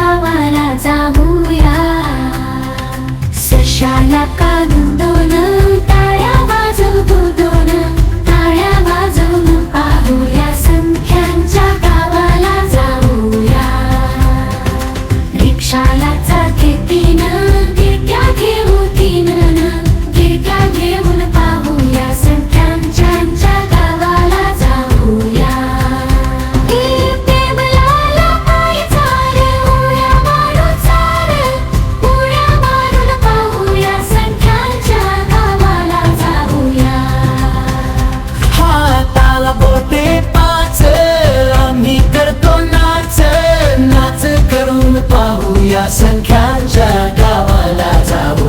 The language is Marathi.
गावाला जाऊया. सशाला काढून दोन टाळ्या वाजवतो दोन टाळ्या वाजवून पाहूया संख्यांच्या गावाला जाऊया. रिक्षाला चाके तीन sen kanca kavala tabu